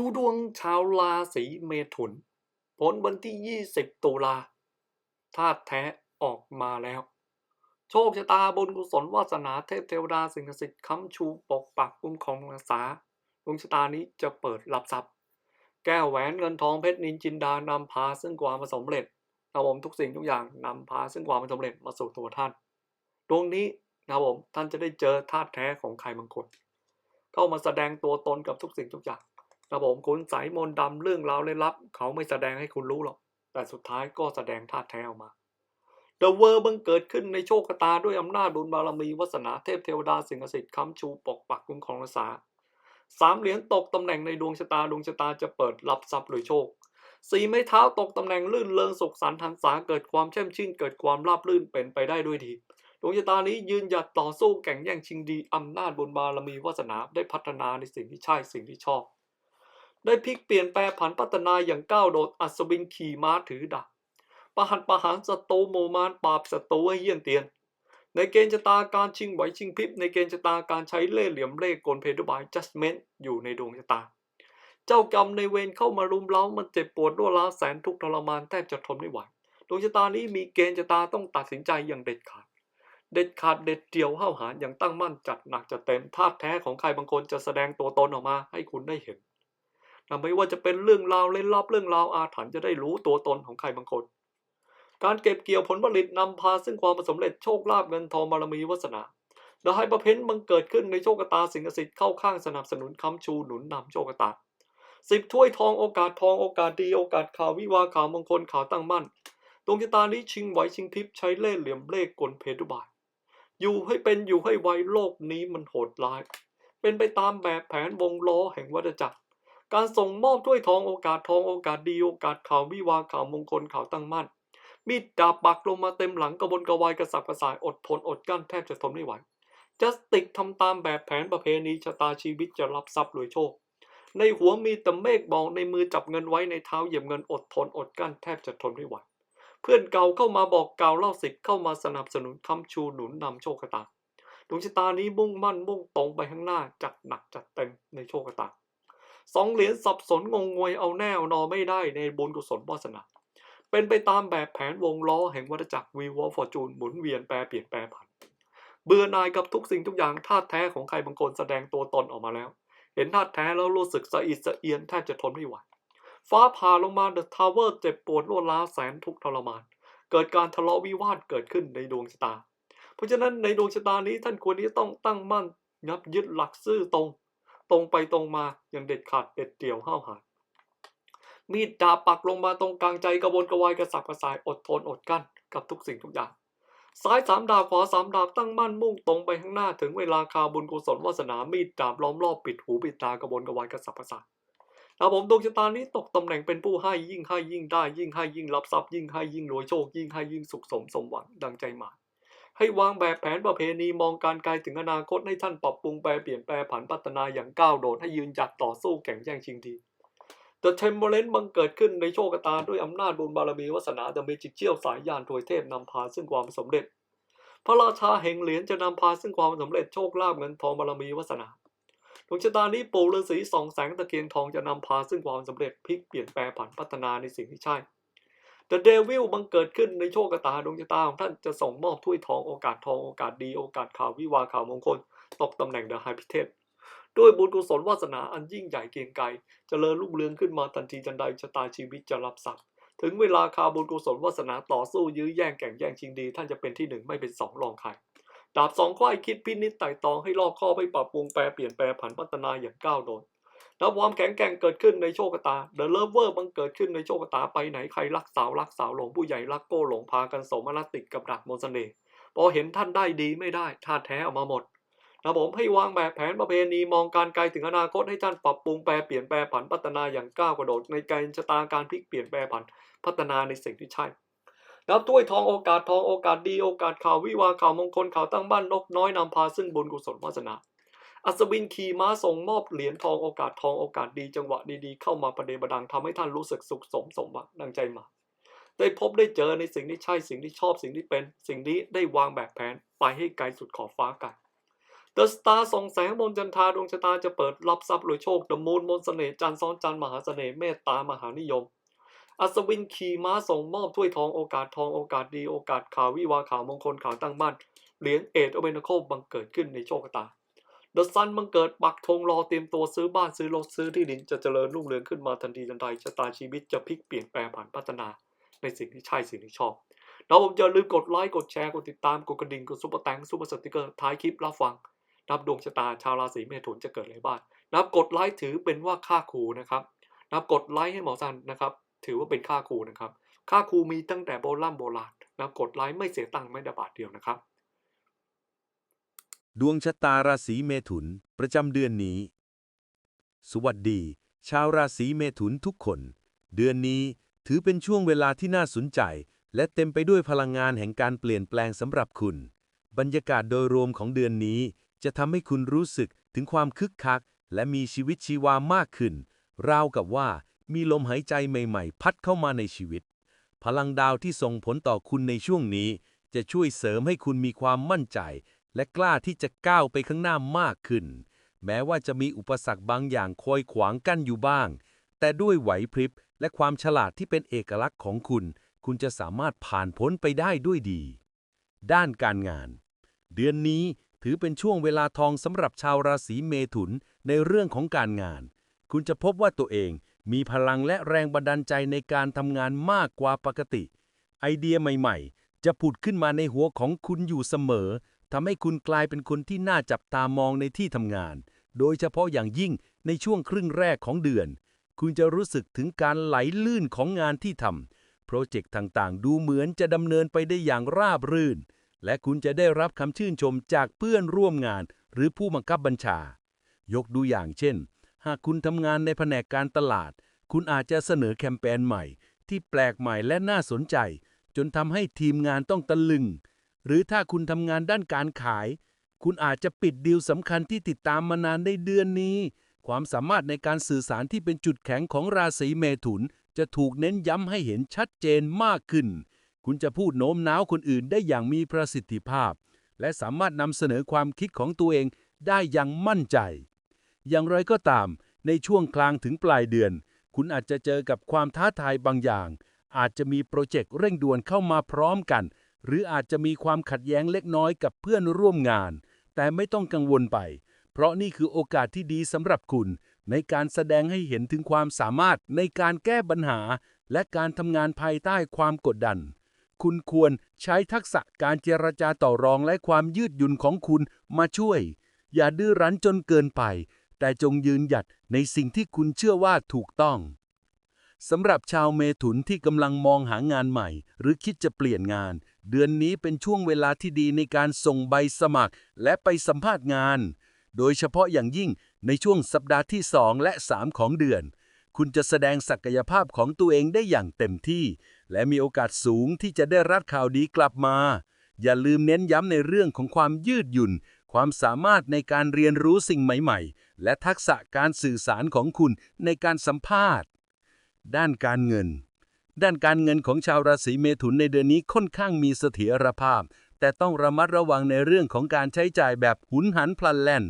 ดูดวงชาวราศีเมถุน ผลวันที่ 20 ตุลาธาตุแท้ออกมาแล้ว โชคชะตาบุญกุศลวาสนาเทพเทวดาสิ่งศักดิ์สิทธิ์ค้ำชูปกปักคุ้มครองรักษาดวงชะตานี้จะเปิดรับทรัพย์ แก้วแหวนเงินทองเพชรนินจินดานำพาซึ่งความสำเร็จนะผมทุกสิ่งทุกอย่างนำพาซึ่งความสำเร็จมาสู่ตัวท่าน ดวงนี้นะผมท่านจะได้เจอธาตุแท้ของใครบางคนเข้ามาแสดงตัวตนกับทุกสิ่งทุกอย่าง นะผมคุณสายมนต์ดำเรื่องราวเลยลับ เขาไม่แสดงให้คุณรู้หรอก แต่สุดท้ายก็แสดงธาตุแท้ออกมา The World บังเกิดขึ้นในโชคชะตาด้วยอำนาจบุญบารมีวาสนาเทพเทวดาสิ่งศักดิ์สิทธิ์ค้ำชูปกปักคุ้มครองรักษาสามเหรียญตกตำแหน่งในดวงชะตาดวงชะตาจะเปิดรับทรัพย์หรือโชคสีไม้เท้าตกตำแหน่งลื่นเริงสุขสันต์หันษาเกิดความแช่มชื่นเกิดความราบรื่นเป็นไปได้ด้วยดีดวงชะตานี้ยืนหยัดต่อสู้แข่งแย่งชิงดีอำนาจบุญบารมีวาสนาได้พัฒนาในสิ่งที่ใช่สิ่งที่ชอบ ได้พลิกเปลี่ยนแปลผันพัฒนาอย่างก้าวโดดอัศวินขี่ม้าถือดาบประหัตประหารศัตรูโมมานปราบศัตรูให้เยี่ยนเตียน ในเกณฑ์ชะตาการชิงไหวชิงพริบในเกณฑ์ชะตาการใช้เล่ห์เหลี่ยมเล่กลเพดบาย judgment อยู่ในดวงชะตา เจ้ากรรมในเวรเข้ามารุมเร้ามันเจ็บปวดรวดร้าวแสนทุกทรมานแทบจะทนไม่ไหวดวงชะตานี้มีเกณฑ์ชะตาต้องตัดสินใจอย่างเด็ดขาด เด็ดขาดเด็ดเดี่ยวห้าวหาญอย่างตั้งมั่นจัดหนักจัดเต็มธาตุแท้ของใครบางคนจะแสดงตัวตนออกมาให้คุณได้เห็น นะไม่ว่าจะเป็นเรื่องราวเล่นลับเรื่องราวอาถรรพ์จะได้รู้ตัวตนของใครบางคน การเก็บเกี่ยวผลผลิตนำพาซึ่งความสำเร็จโชคลาภเงินทองบารมีวาสนาได้ให้ประเพ้นบังเกิดขึ้นในโชคตาสิ่งศักดิ์สิทธิ์เข้าข้างสนับสนุนค้ำชูหนุนนำโชคตาสิบถ้วยทองโอกาสทองโอกาสดีโอกาสข่าววิวาข่าวมงคลข่าวตั้งมั่นดวงชะตานี้ชิงไหวชิงทิพริบใช้เล่ห์เหลี่ยมเล่กลเพทุบาย อยู่ให้เป็นอยู่ให้ไวโลกนี้มันโหดร้าย เป็นไปตามแบบแผนวงล้อแห่งวัฏจักร การส่งมอบถ้วยทองโอกาสทองโอกาสดีโอกาสข่าววิวาข่าวมงคลข่าวตั้งมั่น มีดดาบปักลงมาเต็มหลังกระบนกระวายกระสับกระส่ายอดทนอดกั้นแทบจะทนไม่ไหวจัสติกทำตามแบบแผนประเพณีชะตาชีวิตจะรับทรัพย์รวยโชค ในหัวมีแต่เมฆบอกในมือจับเงินไว้ในเท้าเหยียบเงินอดทนอดกั้นแทบจะทนไม่ไหวเพื่อนเก่าเข้ามาบอกกล่าวเล่าสิทธิ์เข้ามาสนับสนุนคำชูหนุนนำโชคชะตาดวงชะตานี้มุ่งมั่นมุ่งตรงไปข้างหน้าจัดหนักจัดเต็มในโชคชะตา สองเหรียญสับสนงงงวยเอาแน่เอนไม่ได้ในบุญกุศลวาสนาเป็นไปตามแบบแผนวงล้อแห่งวัฏจักรวีวอฟอร์จูนหมุนเวียนแปรเปลี่ยนแปรผัน เบื่อหน่ายกับทุกสิ่งทุกอย่างธาตุแท้ของใครบางคนแสดงตัวตนออกมาแล้ว เห็นธาตุแท้แล้วรู้สึกสะอิดสะเอียนแทบจะทนไม่ไหวฟ้าผ่าลงมาเดอะทาวเวอร์เจ็บปวดรวดร้าวแสนทุกทรมาน เกิดการทะเลาะวิวาทเกิดขึ้นในดวงชะตา เพราะฉะนั้นในดวงชะตานี้ท่านควรที่จะต้องตั้งมั่นยับยึดหลักซื่อตรง ตรงไปตรงมาอย่างเด็ดขาดเด็ดเดี่ยวห้าวหาญมีดดาบปักลงมาตรงกลางใจกระวนกระวายกระสับกระส่ายอดทนอดกั้นกับทุกสิ่งทุกอย่างซ้ายสามดาบขวาสามดาบตั้งมั่นมุ่งตรงไปข้างหน้าถึงเวลาคาบุญกุศลวาสนามีดดาบล้อมรอบปิดหูปิดตากระวนกระวายกระสับกระส่ายนะผมดวงชะตานี้ตกตำแหน่งเป็นผู้ให้ยิ่งให้ยิ่งได้ยิ่งให้ยิ่งรับทรัพย์ยิ่งให้ยิ่งรวยโชคยิ่งให้ยิ่งสุขสมสมหวังดังใจหมาย ให้วางแบบแผนประเพณีมองการไกลถึงอนาคตให้ท่านปรับปรุงแปลเปลี่ยนแปลผันพัฒนาอย่างก้าวโดดให้ยืนหยัดต่อสู้แข่งแย่งชิงดี The Temperance บังเกิดขึ้นในโชคชะตาด้วยอำนาจบุญบารมีวาสนา The Magic เชี่ยวสายยานถวยเทพนำพาซึ่งความสำเร็จ พระราชาแห่งเหรียญจะนำพาซึ่งความสำเร็จโชคลาภเงินทองบารมีวาสนาดวงชะตานี้ปู่ฤาษีสองแสงตะเกียงทองจะนำพาซึ่งความสำเร็จพลิกเปลี่ยนแปลผันพัฒนาในสิ่งที่ใช่ The Devil บังเกิดขึ้นในโชคชะตาดวงชะตาของท่านจะส่งมอบถ้วยทองโอกาสทองโอกาสดีโอกาสข่าววิวาข่าวมงคล ตกตำแหน่ง The High p i t e ด้วยบุญกุศลวาสนาอันยิ่งใหญ่เกรียงไกรเจริญรุ่งเรืองขึ้นมาทันทีทันใดชะตาชีวิตจะรับทรัพย์ถึงเวลาคาบุญกุศลวาสนาต่อสู้ยื้อแย่งแข่งแย่งชิงดี ท่านจะเป็นที่หนึ่งไม่เป็นสองรองใครดาบสองข้อยคิดพินิจไต่ตองให้รอบคอบให้ปรับปรุงแปลเปลี่ยนแปลผันพัฒนาอย่างก้าวโดด นับความแข็งแกร่งเกิดขึ้นในโชคชะตาเดอะเลเวอร์บังเกิดขึ้นในโชคชะตาไปไหนใครรักสาวรักสาวหลงผู้ใหญ่รักโก้หลงพากันสมรติดกับดักมนต์เสน่ห์พอเห็นท่านได้ดีไม่ได้ท่าแท้ออกมาหมดนะผมให้วางแบบแผนประเพณีมองการไกลถึงอนาคตให้ท่านปรับปรุงแปลเปลี่ยนแปลผันพัฒนาอย่างก้าวกระโดดในการชะตาการพลิกเปลี่ยนแปลผันพัฒนาในสิ่งที่ใช่นับถ้วยทองโอกาสทองโอกาสดีโอกาสข่าววิวาข่าวมงคลข่าวตั้งบ้านนกน้อยนำพาซึ่งบุญกุศลวาสนา อัศวินขี่ม้าส่งมอบเหรียญทองโอกาสทองโอกาสดีจังหวะดีๆ เข้ามาประเดประดังทำให้ท่านรู้สึกสุขสมสมหวังดังใจมา ได้พบได้เจอในสิ่งที่ใช่สิ่งที่ชอบสิ่งที่เป็น สิ่งนี้ได้วางแบบแผนไปให้ไกลสุดขอบฟ้าไกล The Star ส่องแสงบนจันทาดวงชะตาจะเปิดรับทรัพย์รวยโชค The Moon มนต์เสน่ห์จันทร์ซ้อนจันทร์มหาเสน่ห์เมตตามหานิยม อัศวินขี่ม้าส่งมอบถ้วยทองโอกาสทองโอกาสดีโอกาสข่าววิวาข่าวมงคลข่าวตั้งบ้านเหรียญเอ็ดโอเบนโคบังเกิดขึ้นในโชคตา ชะตา The Sun บังเกิดปักธงรอเตรียมตัวซื้อบ้านซื้อรถซื้อที่ดินจะเจริญรุ่งเรืองขึ้นมาทันทีทันใดชะตาชีวิตจะพลิกเปลี่ยนแปลงผ่านพัฒนาในสิ่งที่ใช่สิ่งที่ชอบแล้วผมอย่าลืมกดไลค์กดแชร์กดติดตามกดกระดิ่งกดซุปเปอร์แตงซุปเปอร์สติกเกอร์ท้ายคลิปรับฟังนับดวงชะตาชาวราศีเมถุนจะเกิดอะไรบ้างนับกดไลค์ถือเป็นว่าค่าครูนะครับนับกดไลค์ให้หมอซันนะครับ ถือว่าเป็นค่าครูนะครับ ค่าครูมีตั้งแต่โบราณโบราณนับกดไลค์ไม่เสียตังค์ไม่ได้บาทเดียวนะครับ ดวงชะตาราศีเมถุน ประจำเดือนนี้ สวัสดี ชาวราศีเมถุนทุกคน เดือนนี้ถือเป็นช่วงเวลาที่น่าสนใจ และเต็มไปด้วยพลังงานแห่งการเปลี่ยนแปลงสำหรับคุณ บรรยากาศโดยรวมของเดือนนี้ จะทำให้คุณรู้สึกถึงความคึกคัก และมีชีวิตชีวามากขึ้น ราวกับว่ามีลมหายใจใหม่ ๆ พัดเข้ามาในชีวิต พลังดาวที่ส่งผลต่อคุณในช่วงนี้ จะช่วยเสริมให้คุณมีความมั่นใจ และกล้าที่จะก้าวไปข้างหน้ามากขึ้น แม้ว่าจะมีอุปสรรคบางอย่างคอยขวางกั้นอยู่บ้าง แต่ด้วยไหวพริบและความฉลาดที่เป็นเอกลักษณ์ของคุณ คุณจะสามารถผ่านพ้นไปได้ด้วยดี ด้านการงาน เดือนนี้ถือเป็นช่วงเวลาทองสำหรับชาวราศีเมถุนในเรื่องของการงาน คุณจะพบว่าตัวเองมีพลังและแรงบันดาลใจในการทำงานมากกว่าปกติ ไอเดียใหม่ๆ จะผุดขึ้นมาในหัวของคุณอยู่เสมอ ทำให้คุณกลายเป็นคนที่น่าจับตามองในที่ทำงาน โดยเฉพาะอย่างยิ่งในช่วงครึ่งแรกของเดือน คุณจะรู้สึกถึงการไหลลื่นของงานที่ทำโปรเจกต์ต่างๆ ดูเหมือนจะดำเนินไปได้อย่างราบรื่น และคุณจะได้รับคำชื่นชมจากเพื่อนร่วมงาน หรือผู้บังคับบัญชา ยกดูอย่างเช่น หากคุณทำงานในแผนกการตลาด คุณอาจจะเสนอแคมเปญใหม่ ที่แปลกใหม่และน่าสนใจ จนทำให้ทีมงานต้องตะลึง หรือถ้าคุณทำงานด้านการขาย คุณอาจจะปิดดีลสำคัญที่ติดตามมานานในเดือนนี้ ความสามารถในการสื่อสารที่เป็นจุดแข็งของราศีเมถุน จะถูกเน้นย้ำให้เห็นชัดเจนมากขึ้น คุณจะพูดโน้มน้าวคนอื่นได้อย่างมีประสิทธิภาพ และสามารถนำเสนอความคิดของตัวเองได้อย่างมั่นใจ อย่างไรก็ตาม ในช่วงกลางถึงปลายเดือน คุณอาจจะเจอกับความท้าทายบางอย่าง อาจจะมีโปรเจกต์เร่งด่วนเข้ามาพร้อมกัน หรืออาจจะมีความขัดแย้งเล็กน้อยกับเพื่อนร่วมงาน แต่ไม่ต้องกังวลไป เพราะนี่คือโอกาสที่ดีสำหรับคุณ ในการแสดงให้เห็นถึงความสามารถในการแก้ปัญหา และการทำงานภายใต้ความกดดัน คุณควรใช้ทักษะการเจรจาต่อรองและความยืดหยุ่นของคุณมาช่วย อย่าดื้อรั้นจนเกินไป แต่จงยืนหยัดในสิ่งที่คุณเชื่อว่าถูกต้องสำหรับชาวเมถุนที่กำลังมองหางานใหม่ หรือคิดจะเปลี่ยนงาน เดือนนี้เป็นช่วงเวลาที่ดีในการส่งใบสมัคร และไปสัมภาษณ์งาน โดยเฉพาะอย่างยิ่งในช่วงสัปดาห์ที่ 2 และ 3 ของเดือน คุณจะแสดงศักยภาพของตัวเองได้อย่างเต็มที่ และมีโอกาสสูงที่จะได้รับข่าวดีกลับมา อย่าลืมเน้นย้ำในเรื่องของความยืดหยุ่น ความสามารถในการเรียนรู้สิ่งใหม่ ๆ และทักษะการสื่อสารของคุณในการสัมภาษณ์ ด้านการเงิน ด้านการเงินของชาวราศีเมถุนในเดือนนี้ค่อนข้างมีเสถียรภาพ แต่ต้องระมัดระวังในเรื่องของการใช้จ่ายแบบหุนหันพลันแล่น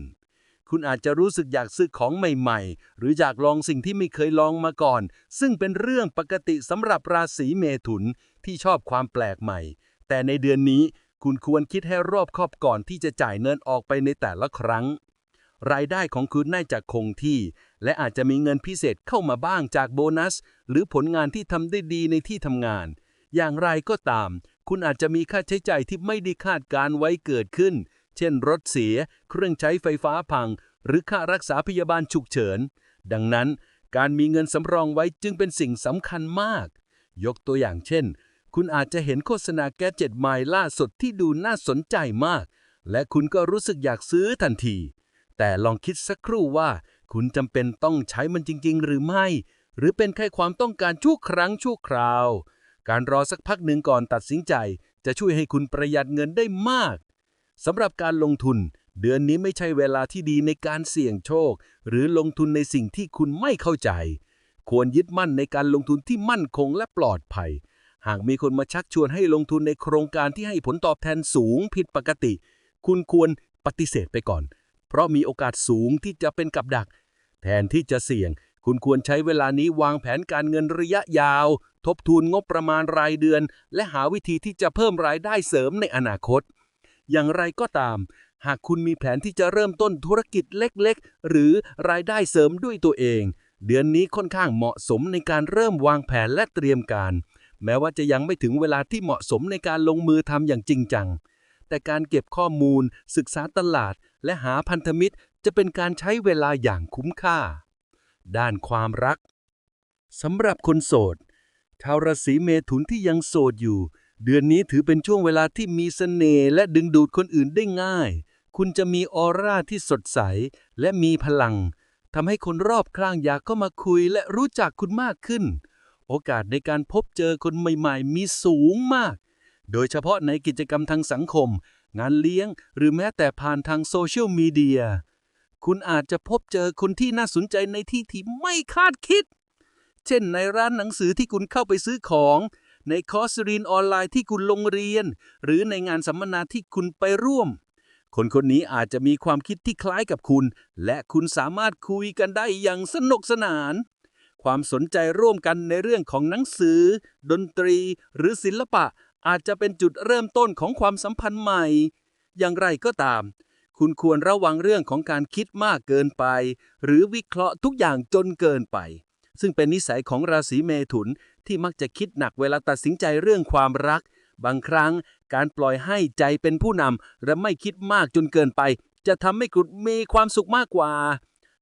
คุณอาจจะรู้สึกอยากซื้อของใหม่ๆ หรืออยากลองสิ่งที่ไม่เคยลองมาก่อน ซึ่งเป็นเรื่องปกติสำหรับราศีเมถุนที่ชอบความแปลกใหม่ แต่ในเดือนนี้คุณควรคิดให้รอบคอบก่อนที่จะจ่ายเงินออกไปในแต่ละครั้ง รายได้ของคุณน่าจะคงที่ และอาจจะมีเงินพิเศษเข้ามาบ้างจากโบนัส หรือผลงานที่ทำได้ดีในที่ทำงาน อย่างไรก็ตาม คุณอาจจะมีค่าใช้จ่ายที่ไม่ได้คาดการไว้เกิดขึ้น เช่น รถเสีย เครื่องใช้ไฟฟ้าพัง หรือค่ารักษาพยาบาลฉุกเฉิน ดังนั้น การมีเงินสำรองไว้จึงเป็นสิ่งสำคัญมาก ยกตัวอย่างเช่น คุณอาจจะเห็นโฆษณาแก๊สเจ็ตไมล์ล่าสุดที่ดูน่าสนใจมาก และคุณก็รู้สึกอยากซื้อทันที แต่ลองคิดสักครู่ว่า คุณจำเป็นต้องใช้มันจริง ๆ หรือไม่ หรือเป็นแค่ความต้องการชั่วครั้งชั่วคราว การรอสักพักหนึ่งก่อนตัดสินใจ จะช่วยให้คุณประหยัดเงินได้มากสำหรับการลงทุน เดือนนี้ไม่ใช่เวลาที่ดีในการเสี่ยงโชค หรือลงทุนในสิ่งที่คุณไม่เข้าใจ ควรยึดมั่นในการลงทุนที่มั่นคงและปลอดภัย หากมีคนมาชักชวนให้ลงทุนในโครงการที่ให้ผลตอบแทนสูงผิดปกติ คุณควรปฏิเสธไปก่อน เพราะมีโอกาสสูงที่จะเป็นกับดัก แทนที่จะเสี่ยง คุณควรใช้เวลานี้วางแผนการเงินระยะยาว ทบทวนงบประมาณรายเดือน และหาวิธีที่จะเพิ่มรายได้เสริมในอนาคต อย่างไรก็ตาม หากคุณมีแผนที่จะเริ่มต้นธุรกิจเล็กๆ หรือรายได้เสริมด้วยตัวเอง เดือนนี้ค่อนข้างเหมาะสมในการเริ่มวางแผนและเตรียมการ แม้ว่าจะยังไม่ถึงเวลาที่เหมาะสมในการลงมือทำอย่างจริงจังแต่การเก็บข้อมูล ศึกษาตลาด และหาพันธมิตรจะเป็นการใช้เวลาอย่างคุ้มค่า ด้านความรักสำหรับคนโสด ชาวราศีเมถุนที่ยังโสดอยู่ เดือนนี้ถือเป็นช่วงเวลาที่มีเสน่ห์และดึงดูดคนอื่นได้ง่าย คุณจะมีออร่าที่สดใสและมีพลังทำให้คนรอบข้างอยากเข้ามาคุยและรู้จักคุณมากขึ้น โอกาสในการพบเจอคนใหม่ ๆ มีสูงมาก โดยเฉพาะในกิจกรรมทางสังคม งานเลี้ยง หรือแม้แต่ผ่านทางโซเชียลมีเดีย คุณอาจจะพบเจอคนที่น่าสนใจในที่ที่ไม่คาดคิด เช่นในร้านหนังสือที่คุณเข้าไปซื้อของ ในคอร์สเรียนออนไลน์ที่คุณลงเรียน หรือในงานสัมมนาที่คุณไปร่วม คนคนนี้อาจจะมีความคิดที่คล้ายกับคุณ และคุณสามารถคุยกันได้อย่างสนุกสนาน ความสนใจร่วมกันในเรื่องของหนังสือ ดนตรี หรือศิลปะ อาจจะเป็นจุดเริ่มต้นของความสัมพันธ์ใหม่ อย่างไรก็ตาม คุณควรระวังเรื่องของการคิดมากเกินไป หรือวิเคราะห์ทุกอย่างจนเกินไป ซึ่งเป็นนิสัยของราศีเมถุนที่มักจะคิดหนักเวลาตัดสินใจเรื่องความรัก บางครั้งการปล่อยให้ใจเป็นผู้นำและไม่คิดมากจนเกินไป จะทำให้คุณมีความสุขมากกว่า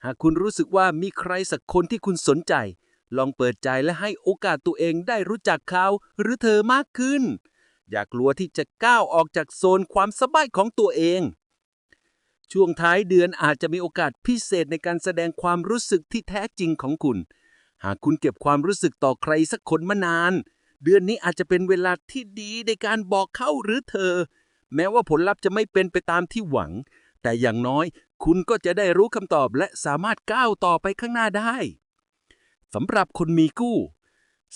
หากคุณรู้สึกว่ามีใครสักคนที่คุณสนใจ ลองเปิดใจและให้โอกาสตัวเองได้รู้จักเขา หรือเธอมากขึ้น อย่ากลัวที่จะก้าวออกจากโซนความสบายของตัวเอง ช่วงท้ายเดือนอาจจะมีโอกาสพิเศษในการแสดงความรู้สึกที่แท้จริงของคุณ หากคุณเก็บความรู้สึกต่อใครสักคนมานาน เดือนนี้อาจจะเป็นเวลาที่ดีในการบอกเขาหรือเธอ แม้ว่าผลลัพธ์จะไม่เป็นไปตามที่หวัง แต่อย่างน้อย คุณก็จะได้รู้คำตอบและสามารถก้าวต่อไปข้างหน้าได้ สำหรับคนมีกู้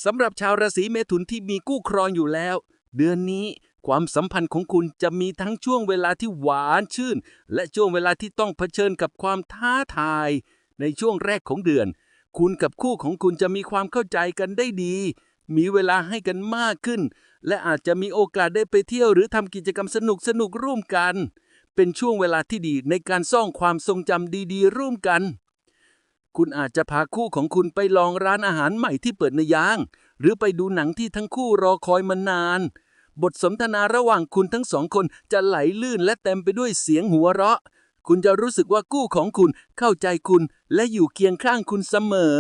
สำหรับชาวราศีเมถุนที่มีกู้ครองอยู่แล้ว เดือนนี้ความสัมพันธ์ของคุณจะมีทั้งช่วงเวลาที่หวานชื่น และช่วงเวลาที่ต้องเผชิญกับความท้าทาย ในช่วงแรกของเดือน คุณกับคู่ของคุณจะมีความเข้าใจกันได้ดี มีเวลาให้กันมากขึ้น และอาจจะมีโอกาสได้ไปเที่ยวหรือทำกิจกรรมสนุกสนุกร่วมกัน เป็นช่วงเวลาที่ดีในการสร้างความทรงจำดี ๆ ร่วมกัน คุณอาจจะพาคู่ของคุณไปลองร้านอาหารใหม่ที่เปิดในยาง หรือไปดูหนังที่ทั้งคู่รอคอยมานาน บทสนทนาระหว่างคุณทั้งสองคนจะไหลลื่นและเต็มไปด้วยเสียงหัวเราะ คุณจะรู้สึกว่าคู่ของคุณเข้าใจคุณและอยู่เคียงข้างคุณเสมอ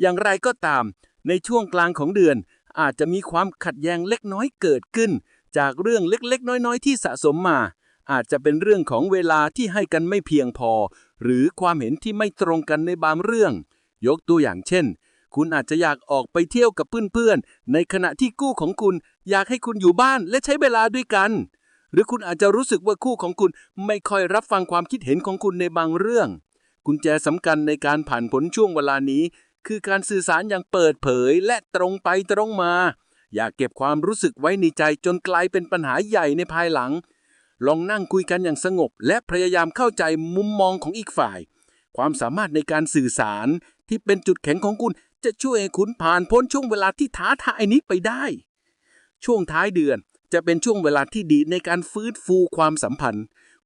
อย่างไรก็ตาม ในช่วงกลางของเดือน อาจจะมีความขัดแย้งเล็กน้อยเกิดขึ้น จากเรื่องเล็กๆ น้อยๆ ที่สะสมมา อาจจะเป็นเรื่องของเวลาที่ให้กันไม่เพียงพอ หรือความเห็นที่ไม่ตรงกันในบางเรื่อง ยกตัวอย่างเช่น คุณอาจจะอยากออกไปเที่ยวกับเพื่อนๆ ในขณะที่คู่ของคุณอยากให้คุณอยู่บ้านและใช้เวลาด้วยกัน หรือคุณอาจจะรู้สึกว่าคู่ของคุณไม่ค่อยรับฟังความคิดเห็นของคุณในบางเรื่อง กุญแจสำคัญในการผ่านผลช่วงเวลานี้ คือการสื่อสารอย่างเปิดเผยและตรงไปตรงมา อย่าเก็บความรู้สึกไว้ในใจจนกลายเป็นปัญหาใหญ่ในภายหลัง ลองนั่งคุยกันอย่างสงบ และพยายามเข้าใจมุมมองของอีกฝ่าย ความสามารถในการสื่อสารที่เป็นจุดแข็งของคุณจะช่วยให้คุณผ่านพ้นช่วงเวลาที่ท้าทายนี้ไปได้ ช่วงท้ายเดือนจะเป็นช่วงเวลาที่ดีในการฟื้นฟูความสัมพันธ์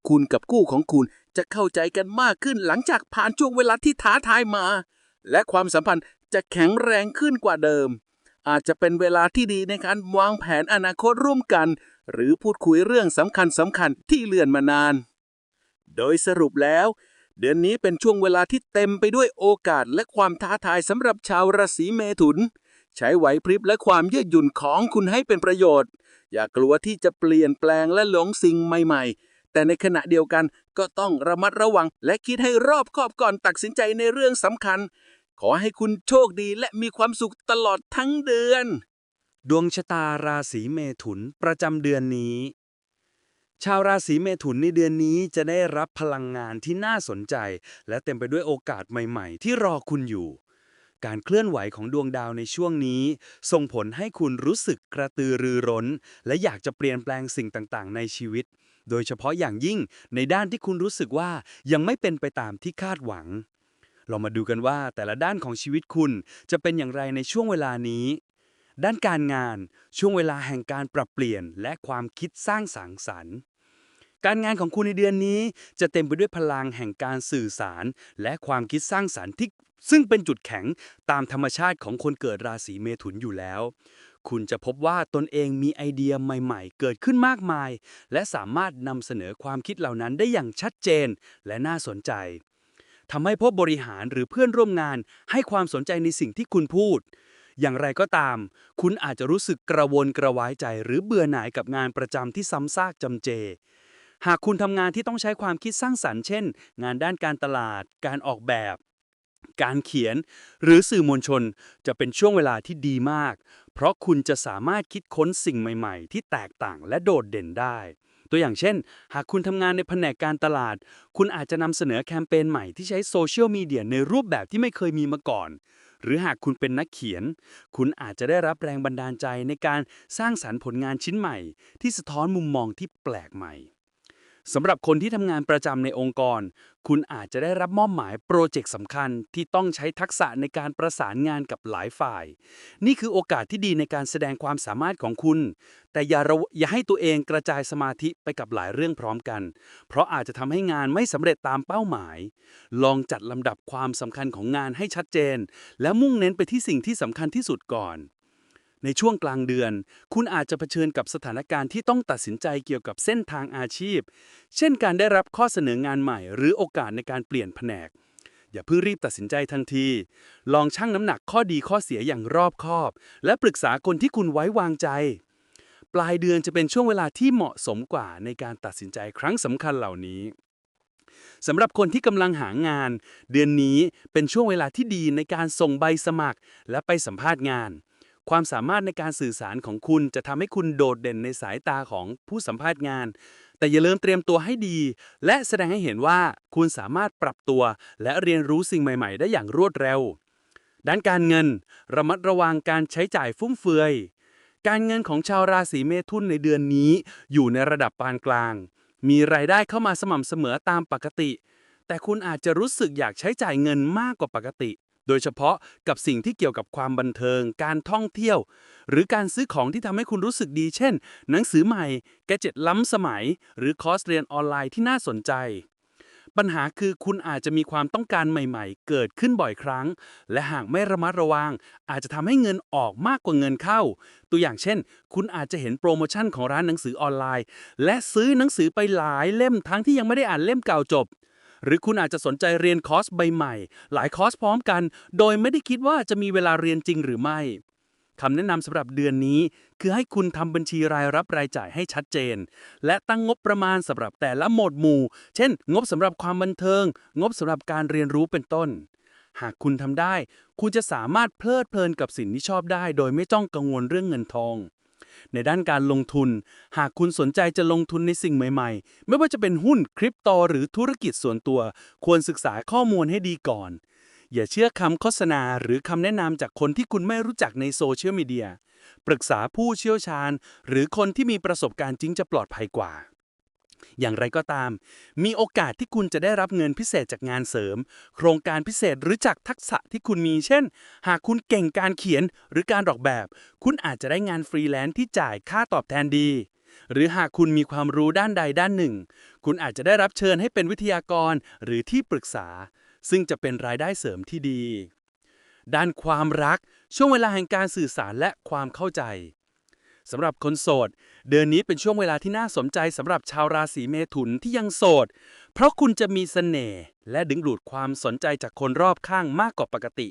คุณกับคู่ของคุณจะเข้าใจกันมากขึ้นหลังจากผ่านช่วงเวลาที่ท้าทายมา และความสัมพันธ์จะแข็งแรงขึ้นกว่าเดิม อาจจะเป็นเวลาที่ดีในการวางแผนอนาคตร่วมกัน หรือพูดคุยเรื่องสำคัญสำคัญที่เลื่อนมานาน โดยสรุปแล้ว เดือนนี้เป็นช่วงเวลาที่เต็มไปด้วยโอกาสและความท้าทายสำหรับชาวราศีเมถุน ใช้ไหวพริบและความยืดหยุ่นของคุณให้เป็นประโยชน์ อย่ากลัวที่จะเปลี่ยนแปลงและหลงสิ่งใหม่ ๆ แต่ในขณะเดียวกันก็ต้องระมัดระวังและคิดให้รอบคอบก่อนตัดสินใจในเรื่องสำคัญ ขอให้คุณโชคดีและมีความสุขตลอดทั้งเดือน ดวงชะตาราศีเมถุนประจำเดือนนี้ ชาวราศีเมถุนในเดือนนี้จะได้รับพลังงานที่น่าสนใจ และเต็มไปด้วยโอกาสใหม่ ๆ ที่รอคุณอยู่ การเคลื่อนไหวของดวงดาวในช่วงนี้ ส่งผลให้คุณรู้สึกกระตือรือร้น และอยากจะเปลี่ยนแปลงสิ่งต่าง ๆ ในชีวิต โดยเฉพาะอย่างยิ่งในด้านที่คุณรู้สึกว่ายังไม่เป็นไปตามที่คาดหวัง เรามาดูกันว่าแต่ละด้านของชีวิตคุณจะเป็นอย่างไรในช่วงเวลานี้ ด้านการงานช่วงเวลาแห่งการปรับเปลี่ยนและความคิดสร้างสรรค์สรรค์ การงานของคุณในเดือนนี้จะเต็มไปด้วยพลังแห่งการสื่อสาร และความคิดสร้างสรรค์ที่ซึ่งเป็นจุดแข็งตามธรรมชาติของคนเกิดราศีเมถุนอยู่แล้ว คุณจะพบว่าตนเองมีไอเดียใหม่ๆ เกิดขึ้นมากมาย และสามารถนำเสนอความคิดเหล่านั้นได้อย่างชัดเจนและน่าสนใจ ทำให้ผู้บริหารหรือเพื่อนร่วมงาน ให้ความสนใจในสิ่งที่คุณพูด อย่างไรก็ตาม คุณอาจจะรู้สึกกระวนกระวายใจ หรือเบื่อหน่ายกับงานประจำที่ซ้ำซากจำเจ หากคุณทำงานที่ต้องใช้ความคิดสร้างสรรค์เช่น งานด้านการตลาด การออกแบบ การเขียน หรือสื่อมวลชน จะเป็นช่วงเวลาที่ดีมาก เพราะคุณจะสามารถคิดค้นสิ่งใหม่ ๆ ที่แตกต่างและโดดเด่นได้ ตัวอย่างเช่น หากคุณทำงานในแผนกการตลาด คุณอาจจะนำเสนอแคมเปญใหม่ที่ใช้โซเชียลมีเดียในรูปแบบที่ไม่เคยมีมาก่อน หรือหากคุณเป็นนักเขียน คุณอาจจะได้รับแรงบันดาลใจในการสร้างสรรค์ผลงานชิ้นใหม่ ที่สะท้อนมุมมองที่แปลกใหม่ สำหรับคนที่ทำงานประจำในองค์กร คุณอาจจะได้รับมอบหมายโปรเจกต์สำคัญที่ต้องใช้ทักษะในการประสานงานกับหลายฝ่าย นี่คือโอกาสที่ดีในการแสดงความสามารถของคุณ แต่อย่าอย่าให้ตัวเองกระจายสมาธิไปกับหลายเรื่องพร้อมกัน เพราะอาจจะทำให้งานไม่สำเร็จตามเป้าหมาย ลองจัดลำดับความสำคัญของงานให้ชัดเจน และมุ่งเน้นไปที่สิ่งที่สำคัญที่สุดก่อน ในช่วงกลางเดือน คุณอาจจะเผชิญกับสถานการณ์ที่ต้องตัดสินใจเกี่ยวกับเส้นทางอาชีพ เช่นการได้รับข้อเสนองานใหม่ หรือโอกาสในการเปลี่ยนแผนก อย่าเพิ่งรีบตัดสินใจทันที ลองชั่งน้ำหนักข้อดีข้อเสียอย่างรอบคอบ และปรึกษาคนที่คุณไว้วางใจ ปลายเดือนจะเป็นช่วงเวลาที่เหมาะสมกว่าในการตัดสินใจครั้งสำคัญเหล่านี้สำหรับคนที่กำลังหางาน เดือนนี้เป็นช่วงเวลาที่ดีในการส่งใบสมัคร และไปสัมภาษณ์งาน ความสามารถในการสื่อสารของคุณจะทำให้คุณโดดเด่นในสายตาของผู้สัมภาษณ์งาน แต่อย่าลืมเตรียมตัวให้ดี และแสดงให้เห็นว่าคุณสามารถปรับตัว และเรียนรู้สิ่งใหม่ ๆ ได้อย่างรวดเร็ว ด้านการเงิน ระมัดระวังการใช้จ่ายฟุ่มเฟือย การเงินของชาวราศีเมถุนในเดือนนี้ อยู่ในระดับปานกลาง มีรายได้เข้ามาสม่ำเสมอตามปกติ แต่คุณอาจจะรู้สึกอยากใช้จ่ายเงินมากกว่าปกติ โดยเฉพาะกับสิ่งที่เกี่ยวกับความบันเทิง การท่องเที่ยว หรือการซื้อของที่ทำให้คุณรู้สึกดี เช่น หนังสือใหม่ แกจ็ตล้ำสมัย หรือคอร์สเรียนออนไลน์ที่น่าสนใจ ปัญหาคือคุณอาจจะมีความต้องการใหม่ ๆ เกิดขึ้นบ่อยครั้ง และหากไม่ระมัดระวัง อาจจะทำให้เงินออกมากกว่าเงินเข้า ตัวอย่างเช่น คุณอาจจะเห็นโปรโมชั่นของร้านหนังสือออนไลน์ และซื้อหนังสือไปหลายเล่มทั้งที่ยังไม่ได้อ่านเล่มเก่าจบ หรือคุณอาจจะสนใจเรียนคอร์สใบใหม่ หลายคอร์สพร้อมกัน โดยไม่ได้คิดว่าจะมีเวลาเรียนจริงหรือไม่คำแนะนำสำหรับเดือนนี้ คือให้คุณทำบัญชีรายรับรายจ่ายให้ชัดเจน และตั้งงบประมาณสำหรับแต่ละหมวดหมู่ เช่น งบสำหรับความบันเทิง งบสำหรับการเรียนรู้เป็นต้น หากคุณทำได้ คุณจะสามารถเพลิดเพลินกับสิ่งที่ชอบได้ โดยไม่ต้องกังวลเรื่องเงินทอง ในด้านการลงทุน หากคุณสนใจจะลงทุนในสิ่งใหม่ๆ ไม่ว่าจะเป็นหุ้นคริปโตหรือธุรกิจส่วนตัว ควรศึกษาข้อมูลให้ดีก่อน อย่าเชื่อคำโฆษณาหรือคำแนะนำจากคนที่คุณไม่รู้จักในโซเชียลมีเดียปรึกษาผู้เชี่ยวชาญ หรือคนที่มีประสบการณ์จริงจะปลอดภัยกว่า อย่างไรก็ตาม มีโอกาสที่คุณจะได้รับเงินพิเศษจากงานเสริม โครงการพิเศษหรือจากทักษะที่คุณมี เช่น หากคุณเก่งการเขียนหรือการออกแบบ คุณอาจจะได้งานฟรีแลนซ์ที่จ่ายค่าตอบแทนดี หรือหากคุณมีความรู้ด้านใดด้านหนึ่ง คุณอาจจะได้รับเชิญให้เป็นวิทยากรหรือที่ปรึกษา ซึ่งจะเป็นรายได้เสริมที่ดี ด้านความรัก ช่วงเวลาแห่งการสื่อสารและความเข้าใจ สำหรับคนโสด เดือนนี้เป็นช่วงเวลาที่น่าสนใจสำหรับชาวราศีเมถุนที่ยังโสด เพราะคุณจะมีเสน่ห์และดึงดูดความสนใจจากคนรอบข้างมากกว่าปกติ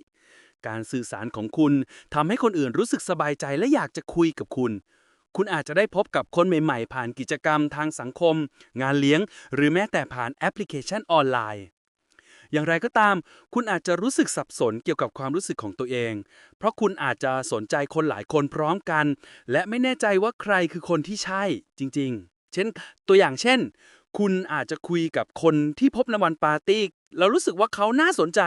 การสื่อสารของคุณทำให้คนอื่นรู้สึกสบายใจและอยากจะคุยกับคุณ คุณอาจจะได้พบกับคนใหม่ ๆ ผ่านกิจกรรมทางสังคม งานเลี้ยง หรือแม้แต่ผ่านแอปพลิเคชันออนไลน์ อย่างไรก็ตาม คุณอาจจะรู้สึกสับสนเกี่ยวกับความรู้สึกของตัวเอง เพราะคุณอาจจะสนใจคนหลายคนพร้อมกัน และไม่แน่ใจว่าใครคือคนที่ใช่จริง ๆ เช่น ตัวอย่างเช่น คุณอาจจะคุยกับคนที่พบในวันปาร์ตี้แล้วรู้สึกว่าเขาน่าสนใจ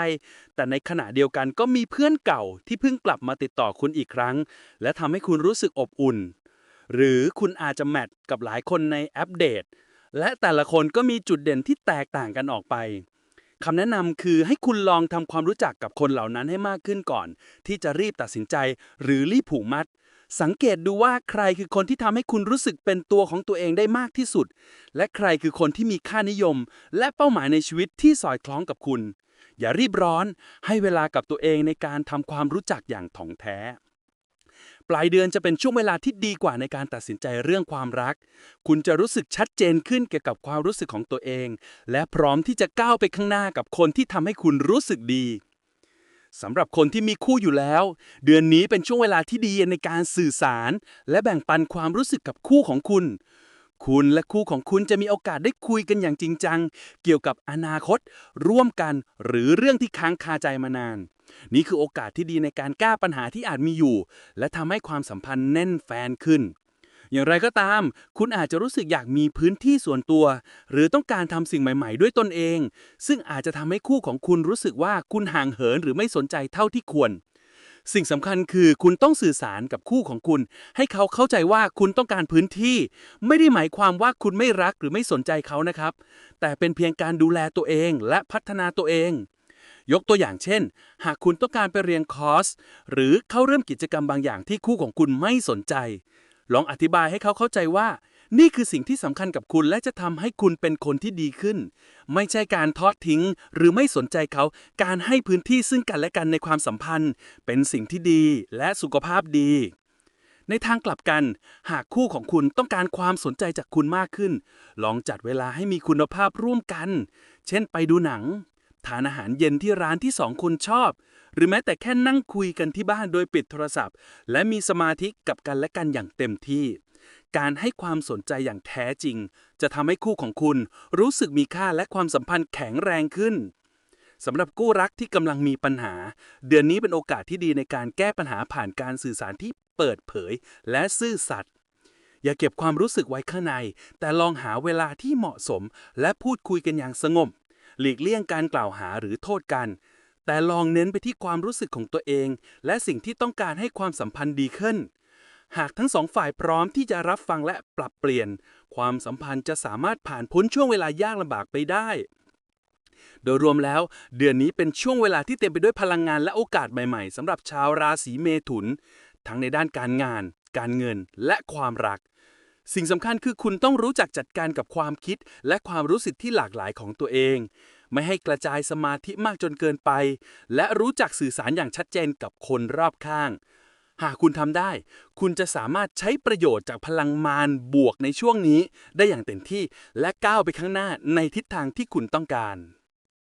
แต่ในขณะเดียวกันก็มีเพื่อนเก่าที่เพิ่งกลับมาติดต่อคุณอีกครั้ง และทำให้คุณรู้สึกอบอุ่น หรือคุณอาจจะแมทกับหลายคนในแอปเดทและแต่ละคนก็มีจุดเด่นที่แตกต่างกันออกไป คำแนะนำคือให้คุณลองทำความรู้จักกับคนเหล่านั้นให้มากขึ้นก่อน ที่จะรีบตัดสินใจหรือรีบผูกมัด สังเกตดูว่าใครคือคนที่ทำให้คุณรู้สึกเป็นตัวของตัวเองได้มากที่สุด และใครคือคนที่มีค่านิยม และเป้าหมายในชีวิตที่สอดคล้องกับคุณ อย่ารีบร้อน ให้เวลากับตัวเองในการทำความรู้จักอย่างถ่องแท้ ปลายเดือนจะเป็นช่วงเวลาที่ดีกว่าในการตัดสินใจเรื่องความรัก คุณจะรู้สึกชัดเจนขึ้นเกี่ยวกับความรู้สึกของตัวเอง และพร้อมที่จะก้าวไปข้างหน้ากับคนที่ทำให้คุณรู้สึกดีสำหรับคนที่มีคู่อยู่แล้ว เดือนนี้เป็นช่วงเวลาที่ดีในการสื่อสาร และแบ่งปันความรู้สึกกับคู่ของคุณ คุณและคู่ของคุณจะมีโอกาสได้คุยกันอย่างจริงจัง เกี่ยวกับอนาคต ร่วมกันหรือเรื่องที่ค้างคาใจมานาน นี่คือโอกาสที่ดีในการแก้ปัญหาที่อาจมีอยู่ และทำให้ความสัมพันธ์แน่นแฟนขึ้น อย่างไรก็ตาม คุณอาจจะรู้สึกอยากมีพื้นที่ส่วนตัว หรือต้องการทำสิ่งใหม่ ๆ ด้วยตนเอง ซึ่งอาจจะทำให้คู่ของคุณรู้สึกว่าคุณห่างเหินหรือไม่สนใจเท่าที่ควร สิ่งสำคัญคือคุณต้องสื่อสารกับคู่ของคุณ ให้เขาเข้าใจว่าคุณต้องการพื้นที่ ไม่ได้หมายความว่าคุณไม่รักหรือไม่สนใจเขานะครับ แต่เป็นเพียงการดูแลตัวเองและพัฒนาตัวเอง ยกตัวอย่างเช่น หากคุณต้องการไปเรียนคอร์ส หรือเข้าเริ่มกิจกรรมบางอย่างที่คู่ของคุณไม่สนใจ ลองอธิบายให้เขาเข้าใจว่า นี่คือสิ่งที่สำคัญกับคุณและจะทำให้คุณเป็นคนที่ดีขึ้น ไม่ใช่การทอดทิ้ง หรือไม่สนใจเขา การให้พื้นที่ซึ่งกันและกันในความสัมพันธ์ เป็นสิ่งที่ดีและสุขภาพดี ในทางกลับกัน หากคู่ของคุณต้องการความสนใจจากคุณมากขึ้น ลองจัดเวลาให้มีคุณภาพร่วมกัน เช่นไปดูหนัง ทานอาหารเย็นที่ร้านที่สองคนชอบ หรือแม้แต่แค่นั่งคุยกันที่บ้านโดยปิดโทรศัพท์ และมีสมาธิกับกันและกันอย่างเต็มที่ การให้ความสนใจอย่างแท้จริง จะทำให้คู่ของคุณรู้สึกมีค่าและความสัมพันธ์แข็งแรงขึ้นสำหรับคู่รักที่กำลังมีปัญหา เดือนนี้เป็นโอกาสที่ดีในการแก้ปัญหาผ่านการสื่อสารที่เปิดเผย และซื่อสัตย์อย่าเก็บความรู้สึกไว้ข้างใน แต่ลองหาเวลาที่เหมาะสม และพูดคุยกันอย่างสงบ หลีกเลี่ยงการกล่าวหาหรือโทษกัน แต่ลองเน้นไปที่ความรู้สึกของตัวเอง และสิ่งที่ต้องการให้ความสัมพันธ์ดีขึ้น หากทั้งสองฝ่ายพร้อมที่จะรับฟังและปรับเปลี่ยน ความสัมพันธ์จะสามารถผ่านพ้นช่วงเวลายากลำบากไปได้ โดยรวมแล้ว เดือนนี้เป็นช่วงเวลาที่เต็มไปด้วยพลังงานและโอกาสใหม่ๆสำหรับชาวราศีเมถุน ทั้งในด้านการงาน การเงิน และความรัก สิ่งสำคัญคือคุณต้องรู้จักจัดการกับความคิด และความรู้สึกที่หลากหลายของตัวเองไม่ให้กระจายสมาธิมากจนเกินไป และรู้จักสื่อสารอย่างชัดเจนกับคนรอบข้าง หากคุณทำได้ คุณจะสามารถใช้ประโยชน์จากพลังมารบวกในช่วงนี้ ได้อย่างเต็มที่และก้าวไปข้างหน้าในทิศทางที่คุณต้องการ